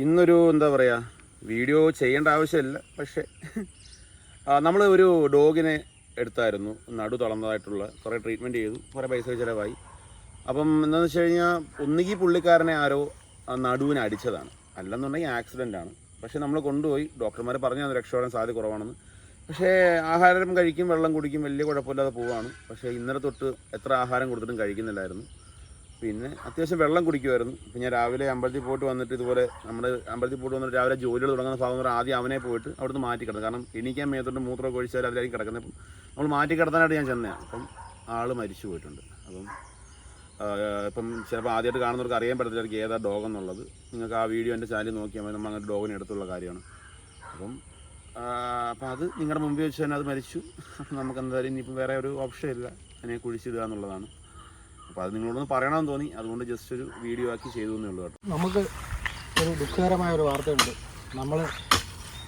ഇന്നൊരു എന്താ പറയുക വീഡിയോ ചെയ്യേണ്ട ആവശ്യമില്ല. പക്ഷേ നമ്മൾ ഒരു ഡോഗിനെ എടുത്തായിരുന്നു. നടു തളർന്നതായിട്ടുള്ള കുറേ ട്രീറ്റ്മെന്റ് ചെയ്തു. കുറേ പൈസ ചിലവായി. അപ്പം എന്താണെന്ന് വെച്ച് കഴിഞ്ഞാൽ ഒന്നുകിൽ പുള്ളിക്കാരനെ ആരോ നടുവിനെ അടിച്ചതാണ്. അല്ലെന്നുണ്ടെങ്കിൽ ആക്സിഡന്റ് ആണ്. പക്ഷേ നമ്മൾ കൊണ്ടുപോയി. ഡോക്ടർമാർ പറഞ്ഞു അത് രക്ഷപ്പെടാൻ സാധ്യത കുറവാണെന്ന്. പക്ഷേ ആഹാരം കഴിക്കും വെള്ളം കുടിക്കും വലിയ കുഴപ്പമില്ലാതെ പോവാണ്. പക്ഷേ ഇന്നലെ തൊട്ട് എത്ര ആഹാരം കൊടുത്തിട്ടും കഴിക്കുന്നില്ലായിരുന്നു. പിന്നെ അത്യാവശ്യം വെള്ളം കുടിക്കുമായിരുന്നു പിന്നെ രാവിലെ അമ്പലത്തിൽ പോയിട്ട് വന്നിട്ട് ഇതുപോലെ നമ്മുടെ അമ്പലത്തിൽ പോയിട്ട് വന്നിട്ട് രാവിലെ ജോലികൾ തുടങ്ങുന്ന ഭാഗം പറഞ്ഞാൽ ആദ്യം അവനെ പോയിട്ട് അവിടുന്ന് മാറ്റി കിടന്നു. കാരണം എണീക്കാൻ മേത്തോട്ട് മൂത്രമൊക്കെ ഒഴിച്ചാൽ അതിലായിരിക്കും കിടക്കുന്നത്. അപ്പം നമ്മൾ മാറ്റി കിടത്താനായിട്ട് ഞാൻ ചെന്നതാണ് അപ്പം ആൾ മരിച്ചു പോയിട്ടുണ്ട്. അപ്പം ഇപ്പം ചിലപ്പോൾ ആദ്യമായിട്ട് കാണുന്നവർക്ക് അറിയാൻ പറ്റത്തില്ലായിരിക്കും ഏതാ ഡോഗ് എന്നുള്ളത്. നിങ്ങൾക്ക് ആ വീഡിയോ എന്റെ ചാനലിൽ നോക്കിയാൽ മതി. നമ്മൾ അങ്ങനെ ഡോഗിനെ എടുത്തുള്ള കാര്യമാണ്. അപ്പം അപ്പം അത് നിങ്ങളുടെ മുമ്പിൽ വെച്ച് തന്നെ അത് മരിച്ചു. നമുക്ക് എന്തായാലും ഇനിയിപ്പം വേറെ ഒരു ഓപ്ഷൻ ഇല്ല. അതിനെ കുഴിച്ചിടുക എന്നുള്ളതാണ്. അപ്പോൾ അത് നിങ്ങളോടൊന്ന് പറയണമെന്ന് തോന്നി. അതുകൊണ്ട് ജസ്റ്റ് ഒരു വീഡിയോ ആക്കി ചെയ്തു എന്നേ ഉള്ളൂ കേട്ടോ. നമുക്ക് ഒരു ദുഃഖകരമായ ഒരു വാർത്തയുണ്ട്. നമ്മൾ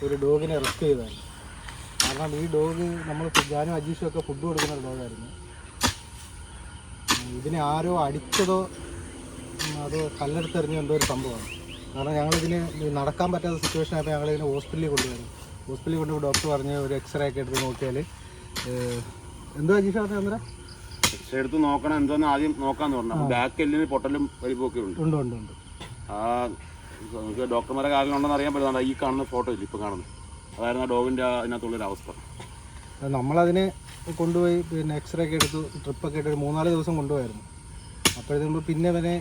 ഒരു ഡോഗിനെ റെസ്ക്യൂ ചെയ്തായിരുന്നു കാരണം ഈ ഡോഗ് നമ്മൾ ഞാനും അജീഷും ഒക്കെ ഫുഡ് കൊടുക്കുന്ന ഒരു ഡോഗായിരുന്നു. ഇതിനെ ആരോ അടിച്ചതോ അതോ കല്ലെടുത്തെറിഞ്ഞോ എന്തോ ഒരു സംഭവമാണ്. കാരണം ഞങ്ങളിതിന് നടക്കാൻ പറ്റാത്ത സിറ്റുവേഷൻ ആയപ്പോൾ ഞങ്ങളിതിനെ ഹോസ്പിറ്റലിൽ കൊണ്ടുവരുന്നു ഹോസ്പിറ്റലിൽ കൊണ്ടുപോയി ഡോക്ടർ പറഞ്ഞ് ഒരു എക്സ്റേ ഒക്കെ എടുത്ത് നോക്കിയാൽ എന്തോ അജീഷ പറഞ്ഞത് അന്നേരം? പക്ഷേ എടുത്ത് നോക്കണം എന്തോന്ന് ആദ്യം നോക്കാന്ന് പറഞ്ഞു. ബാക്ക് എല്ലിന് പൊട്ടലും വലിപ്പമൊക്കെ ഉണ്ട് ഉണ്ട് ഉണ്ട് ഉണ്ട്. ആ നമുക്ക് ഡോക്ടർമാരെ കാര്യം ഉണ്ടെന്ന് അറിയാൻ പറ്റുന്ന ഈ കാണുന്ന ഫോട്ടോ ഇല്ല ഇപ്പൊ കാണുന്നത്? അതായിരുന്നു ആ ഡോഗിന്റെ അതിനകത്തുള്ളൊരു അവസ്ഥ. നമ്മളതിനെ കൊണ്ടുപോയി പിന്നെ എക്സ്റേ ഒക്കെ എടുത്തു ട്രിപ്പൊക്കെ എടുത്ത് ഒരു മൂന്നാൽ ദിവസം കൊണ്ടുപോയായിരുന്നു. അപ്പോഴത്തേക്ക് പിന്നെ അവനെ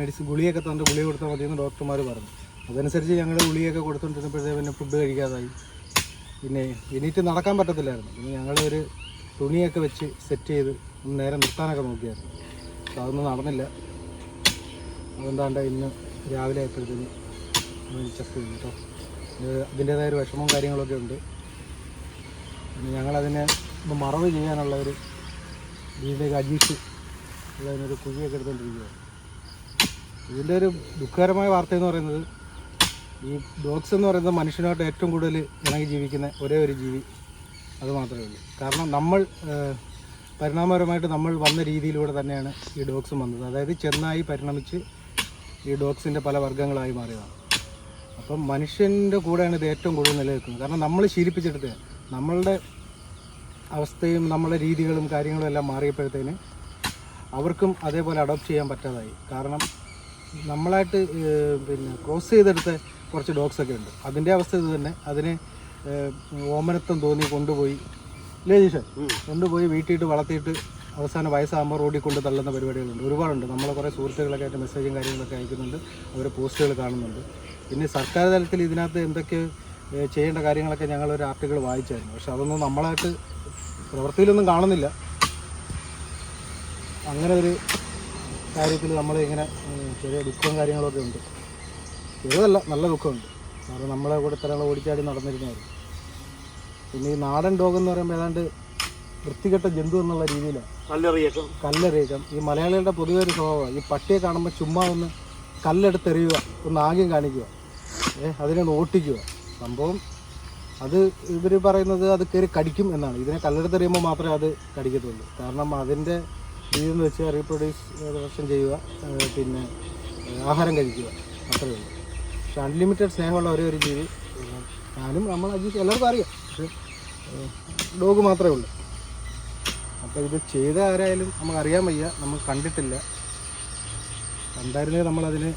മെഡിസിൻ ഗുളിയൊക്കെ തന്നിട്ട് ഗുളിക കൊടുത്താൽ മതിയെന്ന് ഡോക്ടർമാർ പറഞ്ഞു. അതനുസരിച്ച് ഞങ്ങൾ ഗുളിയൊക്കെ കൊടുത്തുകൊണ്ടിരുന്നപ്പോഴത്തേക്ക് പിന്നെ ഫുഡ് കഴിക്കാതായി. പിന്നെ എണീറ്റ് നടക്കാൻ പറ്റത്തില്ലായിരുന്നു. പിന്നെ ഞങ്ങൾ ഒരു തുണിയൊക്കെ വെച്ച് സെറ്റ് ചെയ്ത് നേരെ നിർത്താനൊക്കെ നോക്കിയായിരുന്നു. പക്ഷെ അതൊന്നും നടന്നില്ല. അതുകൊണ്ടാണ്ട് ഇന്ന് രാവിലെ ആയപ്പോഴത്തേന് ചത്തു ചെയ്യും കേട്ടോ. അതിന്റേതായ ഒരു വിഷമവും കാര്യങ്ങളൊക്കെ ഉണ്ട്. പിന്നെ ഞങ്ങളതിനെ ഒന്ന് മറവ് ചെയ്യാനുള്ള ഒരു രീതിയിലേക്ക് അജീഷ് അതിനൊരു കുഴിയൊക്കെ എടുത്തുകൊണ്ടിരിക്കുകയാണ് ഇതിന്റെ ഒരു ദുഃഖകരമായ വാർത്ത എന്ന് പറയുന്നത് ഈ ഡോഗ്സ് എന്ന് പറയുന്നത് മനുഷ്യനായിട്ട് ഏറ്റവും കൂടുതൽ ഇണങ്ങി ജീവിക്കുന്ന ഒരേ ഒരു ജീവി അത് മാത്രമേ ഉള്ളൂ. കാരണം നമ്മൾ പരിണാമപരമായിട്ട് നമ്മൾ വന്ന രീതിയിലൂടെ തന്നെയാണ് ഈ ഡോഗ്സും വന്നത്. അതായത് ചെന്നായി പരിണമിച്ച് ഈ ഡോഗ്സിന്റെ പല വർഗങ്ങളായി മാറിയതാണ്. അപ്പം മനുഷ്യന്റെ കൂടെയാണ് ഇത് ഏറ്റവും കൂടുതൽ നിലനിൽക്കുന്നത്. കാരണം നമ്മൾ ശീലിപ്പിച്ചെടുത്ത് നമ്മളുടെ അവസ്ഥയും നമ്മളുടെ രീതികളും കാര്യങ്ങളും എല്ലാം മാറിയപ്പോഴത്തേന് അവർക്കും അതേപോലെ അഡോപ്റ്റ് ചെയ്യാൻ പറ്റാതായി. കാരണം നമ്മളായിട്ട് പിന്നെ ക്രോസ് ചെയ്തെടുത്ത കുറച്ച് ഡോഗ്സൊക്കെ ഉണ്ട്. അതിന്റെ അവസ്ഥ ഇത് തന്നെ. അതിന് ഓമനത്വം തോന്നി കൊണ്ടുപോയി ജീഷ? കൊണ്ടുപോയി വീട്ടിട്ട് വളർത്തിയിട്ട് അവസാന വയസ്സാകുമ്പോൾ റോഡിൽ കൊണ്ട് തള്ളുന്ന പരിപാടികളുണ്ട്. ഒരുപാടുണ്ട്. നമ്മൾ കുറേ സുഹൃത്തുക്കളൊക്കെ ആയിട്ട് മെസ്സേജും കാര്യങ്ങളൊക്കെ അയക്കുന്നുണ്ട്. അവർ പോസ്റ്റുകൾ കാണുന്നുണ്ട്. പിന്നെ സർക്കാർ തലത്തിൽ ഇതിനകത്ത് എന്തൊക്കെ ചെയ്യേണ്ട കാര്യങ്ങളൊക്കെ ഞങ്ങൾ ഒരു ആർട്ടിക്കിൾ വായിച്ചായിരുന്നു. പക്ഷെ അതൊന്നും നമ്മളായിട്ട് പ്രവൃത്തിയിലൊന്നും കാണുന്നില്ല. അങ്ങനെ ഒരു കാര്യത്തിൽ നമ്മൾ ഇങ്ങനെ ചെറിയ ദുഃഖവും കാര്യങ്ങളൊക്കെ ഉണ്ട്. ചെറുതല്ല നല്ല ദുഃഖമുണ്ട്. കാരണം നമ്മളെ കൂടെ ഇത്ര ഓടിച്ചാടി നടന്നിരുന്നതായിരുന്നു പിന്നെ ഈ നാടൻ ഡോഗ് എന്ന് പറയുമ്പോൾ ഏതാണ്ട് വൃത്തികെട്ട ജന്തു എന്നുള്ള രീതിയിലാണ് കല്ലെറിയേക്കും. കല്ലെറിയിക്കാം. ഈ മലയാളികളുടെ പൊതുവെ ഒരു സ്വഭാവമാണ് ഈ പട്ടിയെ കാണുമ്പോൾ ചുമ്മാ ഒന്ന് കല്ലെടുത്തെറിയുക ഒന്ന് ആകെയും കാണിക്കുക ഏഹ് അതിനെ ഒന്ന് ഓട്ടിക്കുക. സംഭവം അത് ഇവർ പറയുന്നത് അത് കയറി കടിക്കും എന്നാണ്. ഇതിനെ കല്ലെടുത്തെറിയുമ്പോൾ മാത്രമേ അത് കടിക്കത്തുള്ളൂ. കാരണം അതിന്റെ രീതി എന്ന് വെച്ചാൽ റീപ്രൊഡ്യൂസ് റിഡക്ഷൻ ചെയ്യുക പിന്നെ ആഹാരം കഴിക്കുക. അത്രയേ ഉള്ളൂ. പക്ഷെ അൺലിമിറ്റഡ് സ്നേഹമുള്ള ഒരേ ഒരു ജീവി ഞാനും നമ്മൾ അജീഷ് എല്ലാവർക്കും അറിയാം. പക്ഷേ ഡോഗ് മാത്രമേ ഉള്ളൂ. അപ്പോൾ ഇത് ചെയ്ത ആരായാലും നമുക്ക് അറിയാൻ വയ്യ. നമ്മൾ കണ്ടിട്ടില്ല. കണ്ടായിരുന്നെങ്കിൽ നമ്മളതിന്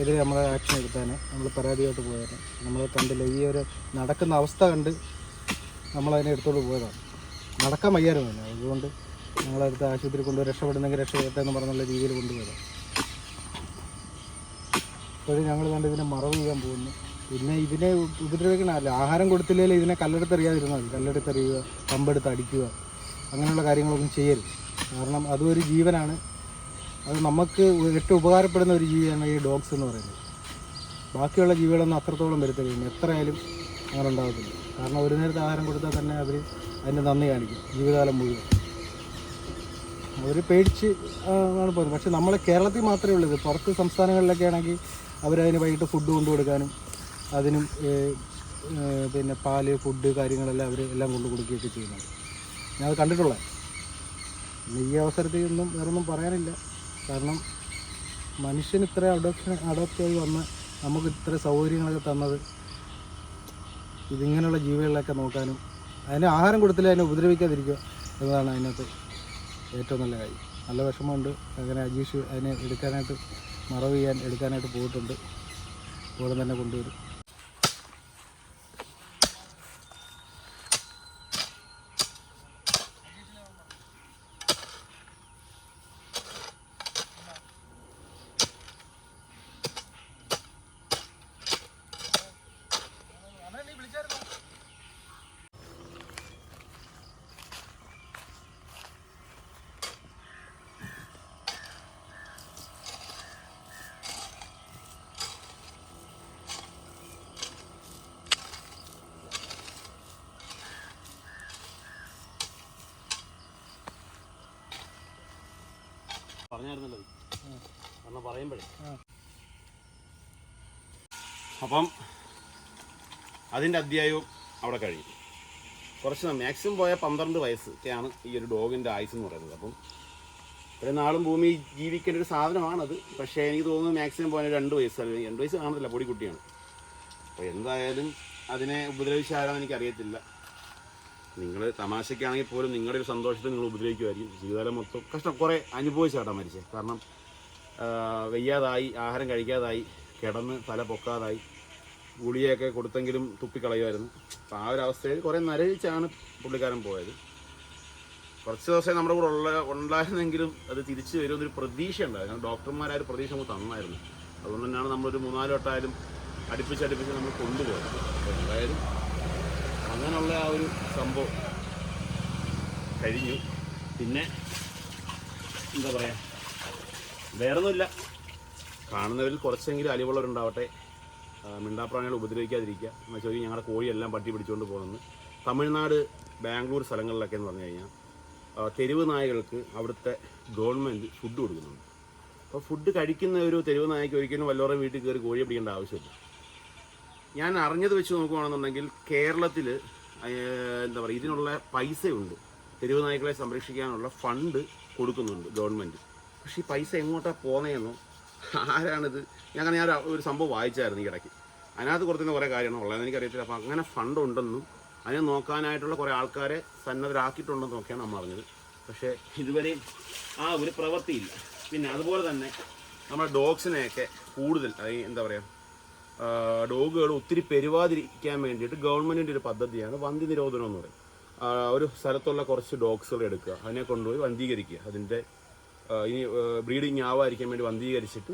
എതിരെ നമ്മൾ ആക്ഷൻ എടുത്താനെ. നമ്മൾ പരാതിയായിട്ട് പോയത് നമ്മൾ കണ്ടില്ല. ഈ ഒരു നടക്കുന്ന അവസ്ഥ കണ്ട് നമ്മളതിനെ എടുത്തോണ്ട് പോയതാണ്. നടക്കാൻ വയ്യായിരുന്നു തന്നെ അതുകൊണ്ട് ഞങ്ങളടുത്ത് ആശുപത്രി കൊണ്ടുപോയി രക്ഷപ്പെടുന്നെങ്കിൽ രക്ഷപ്പെടട്ടെ എന്ന് പറഞ്ഞുള്ള രീതിയിൽ കൊണ്ടുപോയതാണ്. ഇപ്പോഴും ഞങ്ങൾ കണ്ട് ഇതിനെ മറവ് ചെയ്യാൻ പോകുന്നു. പിന്നെ ഇതിനെ ഉപദ്രവിക്കണമല്ല ആഹാരം കൊടുത്തില്ലെങ്കിൽ ഇതിനെ കല്ലെടുത്തെറിയാതിരുന്നാൽ കല്ലെടുത്തെറിയുക കമ്പെടുത്ത് അടിക്കുക അങ്ങനെയുള്ള കാര്യങ്ങളൊന്നും ചെയ്യരുത്. കാരണം അതും ഒരു ജീവനാണ്. അത് നമുക്ക് ഏറ്റവും ഉപകാരപ്പെടുന്ന ഒരു ജീവിയാണ് ഈ ഡോഗ്സ് എന്ന് പറയുന്നത്. ബാക്കിയുള്ള ജീവികളൊന്നും അത്രത്തോളം വരുത്തില്ല. എത്രയായാലും അങ്ങനെ ഉണ്ടാകത്തില്ല കാരണം ഒരു നേരത്തെ ആഹാരം കൊടുത്താൽ തന്നെ അവർ അതിന്റെ നന്ദി കാണിക്കും. ജീവിതകാലം മുഴുവൻ. അവർ പേടിച്ച് ആണ് പോകുന്നത് പക്ഷേ നമ്മളെ കേരളത്തിൽ മാത്രമേ ഉള്ളൂ പുറത്ത് സംസ്ഥാനങ്ങളിലൊക്കെ ആണെങ്കിൽ അവരതിന് വൈകിട്ട് ഫുഡ് കൊണ്ടു കൊടുക്കാനും അതിനും പിന്നെ പാൽ ഫുഡ് കാര്യങ്ങളെല്ലാം അവർ എല്ലാം കൊണ്ടു കൊടുക്കുകയൊക്കെ ചെയ്യുന്നുണ്ട്. ഞാൻ കണ്ടിട്ടുള്ളത് ഈ അവസരത്തിൽ ഒന്നും വേറൊന്നും പറയാനില്ല. കാരണം മനുഷ്യൻ ഇത്ര അഡോപ്ഷൻ അഡോപ്റ്റ് ആയി വന്ന് നമുക്ക് ഇത്ര സൗകര്യങ്ങളൊക്കെ തന്നത് ഇതിങ്ങനെയുള്ള ജീവികളിലൊക്കെ നോക്കാനും അതിന് ആഹാരം കൊടുത്തില്ല അതിനെ ഉപദ്രവിക്കാതിരിക്കുക എന്നതാണ് അതിനകത്ത് ഏറ്റവും നല്ല കാര്യം. നല്ല വിഷമമുണ്ട്. അങ്ങനെ അജീഷ് അതിനെ എടുക്കാനായിട്ട് മറവ് ചെയ്യാൻ എടുക്കാനായിട്ട് പോയിട്ടുണ്ട്. അതുപോലെ തന്നെ കൊണ്ടുവരും. പറഞ്ഞായിരുന്നല്ലോ അന്ന് പറയുമ്പോഴേ. അപ്പം അതിന്റെ അധ്യായവും അവിടെ കഴിയും കുറച്ച് മാക്സിമം പോയ പന്ത്രണ്ട് വയസ്സ് ഒക്കെയാണ് ഈ ഒരു ഡോഗിന്റെ ആയുസ് എന്ന് പറയുന്നത്. അപ്പം ഒരു നാളും ഭൂമി ജീവിക്കേണ്ട ഒരു സാധനമാണത്. പക്ഷേ എനിക്ക് തോന്നുന്നു മാക്സിമം പോയ രണ്ട് വയസ്സ് അല്ലെങ്കിൽ രണ്ട് വയസ്സ് കാണത്തില്ല. പൊടിക്കുട്ടിയാണ് അപ്പോൾ എന്തായാലും അതിനെ ഉപദ്രവിച്ചാരാന്ന് എനിക്കറിയത്തില്ല. നിങ്ങൾ തമാശയ്ക്കാണെങ്കിൽ പോലും നിങ്ങളുടെ ഒരു സന്തോഷത്തിൽ നിങ്ങൾ ഉപദ്രവിക്കുമായിരിക്കും. ജീവിതകാലം മൊത്തം കഷ്ടം. കുറേ അനുഭവിച്ചാട്ടാ മരിച്ചേ. കാരണം വെയ്യാതായി ആഹാരം കഴിക്കാതായി കിടന്ന് തല പൊക്കാതായി ഗുളിയൊക്കെ കൊടുത്തെങ്കിലും തുപ്പിക്കളയുമായിരുന്നു. അപ്പം ആ ഒരു അവസ്ഥയിൽ കുറേ നരവിച്ചാണ് പുള്ളിക്കാരൻ പോയത്. കുറച്ച് ദിവസം നമ്മുടെ കൂടെ ഉള്ള ഉണ്ടായിരുന്നെങ്കിലും അത് തിരിച്ചു വരുമെന്നൊരു പ്രതീക്ഷ ഉണ്ടായിരുന്നു ഡോക്ടർമാരായ പ്രതീക്ഷ നമുക്ക് തന്നായിരുന്നു. അതുകൊണ്ട് തന്നെയാണ് നമ്മളൊരു മൂന്നാൽ വട്ടമായാലും അടുപ്പിച്ച് അടുപ്പിച്ച് നമ്മൾ കൊണ്ടുപോയത്. എന്തായാലും അങ്ങനെയുള്ള ആ ഒരു സംഭവം കഴിഞ്ഞു. പിന്നെ എന്താ പറയുക വേറൊന്നുമില്ല. കാണുന്നവരിൽ കുറച്ചെങ്കിലും അലിവുള്ളവരുണ്ടാവട്ടെ. മിണ്ടാപ്രാണികളെ ഉപദ്രവിക്കാതിരിക്കുക. എന്ന് വെച്ചാൽ ഞങ്ങളുടെ കോഴിയെല്ലാം പട്ടി പിടിച്ചുകൊണ്ട് പോകുന്നത്. തമിഴ്നാട് ബാംഗ്ലൂർ സ്ഥലങ്ങളിലൊക്കെ എന്ന് പറഞ്ഞു കഴിഞ്ഞാൽ തെരുവ് നായകൾക്ക് അവിടുത്തെ ഗവൺമെന്റ് ഫുഡ് കൊടുക്കുന്നുണ്ട്. അപ്പോൾ ഫുഡ് കഴിക്കുന്ന ഒരു തെരുവ് നായക്ക് ഒരിക്കലും വല്ലവരുടെ വീട്ടിൽ കയറി കോഴി പിടിക്കേണ്ട ആവശ്യമില്ല. ഞാൻ അറിഞ്ഞത് വെച്ച് നോക്കുകയാണെന്നുണ്ടെങ്കിൽ കേരളത്തിൽ എന്താ പറയുക ഇതിനുള്ള പൈസയുണ്ട്. തെരുവ് നായ്ക്കളെ സംരക്ഷിക്കാനുള്ള ഫണ്ട് കൊടുക്കുന്നുണ്ട് ഗവൺമെന്റ് പക്ഷേ ഈ പൈസ എങ്ങോട്ടാണ് പോന്നതെന്നോ ആരാണിത്? ഞാൻ ഞാൻ ഒരു സംഭവം വായിച്ചായിരുന്നു ഈ ഇടയ്ക്ക്. അതിനകത്ത് കൊടുക്കുന്ന കുറേ കാര്യമാണ് ഉള്ളതെന്ന് എനിക്കറിയത്തില്ല. അപ്പോൾ അങ്ങനെ ഫണ്ട് ഉണ്ടെന്നും അതിനെ നോക്കാനായിട്ടുള്ള കുറേ ആൾക്കാരെ സന്നദ്ധരാക്കിയിട്ടുണ്ടെന്നും ഒക്കെയാണ് നമ്മൾ അറിഞ്ഞത്. പക്ഷേ ഇതുവരെ ആ ഒരു പ്രവൃത്തിയില്ല. പിന്നെ അതുപോലെ തന്നെ നമ്മുടെ ഡോഗ്സിനെയൊക്കെ കൂടുതൽ എന്താ പറയുക ഡോഗുകൾ ഒത്തിരി പെരുവാതിരിക്കാൻ വേണ്ടിയിട്ട് ഗവൺമെന്റിന്റെ ഒരു പദ്ധതിയാണ് വന്തി നിരോധനം എന്ന് പറയും. ഒരു സ്ഥലത്തുള്ള കുറച്ച് ഡോഗ്സുകൾ എടുക്കുക. അതിനെ കൊണ്ടുപോയി വന്ധീകരിക്കുക. അതിന്റെ ഇനി ബ്രീഡിങ് ആവാതിരിക്കാൻ വേണ്ടി വന്ധീകരിച്ചിട്ട്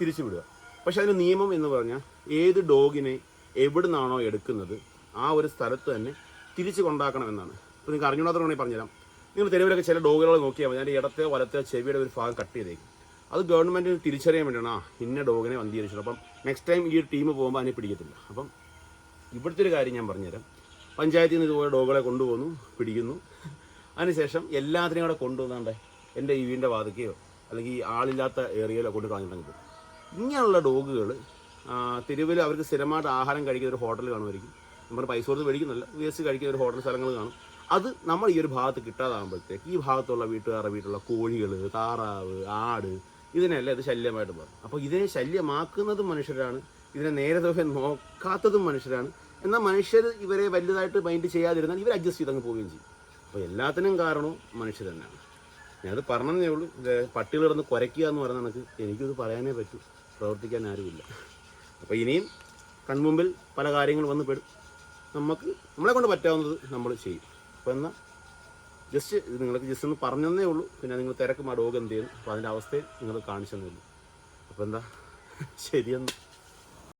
തിരിച്ചു വിടുക പക്ഷെ അതിന് നിയമം എന്ന് പറഞ്ഞാൽ ഏത് ഡോഗിനെ എവിടെ നിന്നാണോ എടുക്കുന്നത് ആ ഒരു സ്ഥലത്ത് തന്നെ തിരിച്ചു കൊണ്ടാക്കണമെന്നാണ് ഇപ്പോൾ നിങ്ങൾക്ക് അറിഞ്ഞൂടാത്തതുകൊണ്ടെങ്കിൽ പറഞ്ഞുതരാം. നിങ്ങൾ തെരുവിലൊക്കെ ചില ഡോഗുകൾ നോക്കിയാൽ മതി. അതിന്റെ ഇടത്തെ വലത്തെ ചെവിയുടെ ഒരു ഭാഗം കട്ട് ചെയ്തേക്കും. അത് ഗവൺമെന്റിന് തിരിച്ചറിയാൻ വേണ്ടിയാണ്. ആ ഇന്ന ഡോഗിനെ വന്ധീകരിച്ചത്. അപ്പം നെക്സ്റ്റ് ടൈം ഈ ടീം പോകുമ്പോൾ അതിനെ പിടിക്കത്തില്ല. അപ്പം ഇവിടുത്തെ ഒരു കാര്യം ഞാൻ പറഞ്ഞുതരാം. പഞ്ചായത്തിൽ നിന്ന് ഇതുപോലെ ഡോഗുകളെ കൊണ്ടുപോകുന്നു പിടിക്കുന്നു. അതിനുശേഷം എല്ലാത്തിനെയും കൂടെ കൊണ്ടുവന്നാണ്ടേ എന്റെ ഈ വീടിന്റെ വാതിക്കയോ അല്ലെങ്കിൽ ആളില്ലാത്ത ഏരിയയിലോ കൊണ്ട് കളഞ്ഞിട്ടുണ്ടെങ്കിൽ ഇങ്ങനെയുള്ള ഡോഗുകൾ തെരുവിൽ അവർക്ക് സ്ഥിരമായിട്ട് ആഹാരം കഴിക്കുന്ന ഒരു ഹോട്ടൽ കാണുമായിരിക്കും. നമ്മൾ പൈസ കൊടുത്ത് മേടിക്കുന്നില്ല വേസ്റ്റ് കഴിക്കുന്ന ഒരു ഹോട്ടൽ സ്ഥലങ്ങൾ കാണും. അത് നമ്മൾ ഈ ഒരു ഭാഗത്ത് കിട്ടാതാകുമ്പോഴത്തേക്ക് ഈ ഭാഗത്തുള്ള വീട്ടുകാരുടെ വീട്ടിലുള്ള കോഴികൾ താറാവ് ആട് ഇതിനെല്ലാം ഇത് ശല്യമായിട്ട് മാറും അപ്പോൾ ഇതിനെ ശല്യമാക്കുന്നതും മനുഷ്യരാണ്. ഇതിനെ നേരെ ദിവസം നോക്കാത്തതും മനുഷ്യരാണ്. എന്നാൽ മനുഷ്യർ ഇവരെ വലുതായിട്ട് മൈൻഡ് ചെയ്യാതിരുന്നാൽ ഇവർ അഡ്ജസ്റ്റ് ചെയ്തങ്ങ് പോവുകയും ചെയ്യും. അപ്പോൾ എല്ലാത്തിനും കാരണവും മനുഷ്യർ തന്നെയാണ്. ഞാനത് പറഞ്ഞതേ ഉള്ളൂ. പട്ടികൾ കിടന്ന് കുരയ്ക്കുക എന്ന് പറയുന്ന കണക്ക് എനിക്കിത് പറയാനേ പറ്റൂ. പ്രവർത്തിക്കാൻ ആരുമില്ല. അപ്പോൾ ഇനിയും കൺമുമ്പിൽ പല കാര്യങ്ങൾ വന്ന് പെടും. നമുക്ക് നമ്മളെ കൊണ്ട് പറ്റാവുന്നത് നമ്മൾ ചെയ്യും. അപ്പോൾ എന്നാൽ ജസ്റ്റ് ഇത് നിങ്ങൾക്ക് ജസ്റ്റ് ഒന്ന് പറഞ്ഞതേ ഉള്ളൂ. പിന്നെ നിങ്ങൾ തിരക്കും ഡോഗ് എന്ത് ചെയ്യുന്നു അപ്പോൾ അതിന്റെ അവസ്ഥയും നിങ്ങൾ കാണിച്ചു തന്നില്ല അപ്പോൾ എന്താ? ശരിയെന്ന്.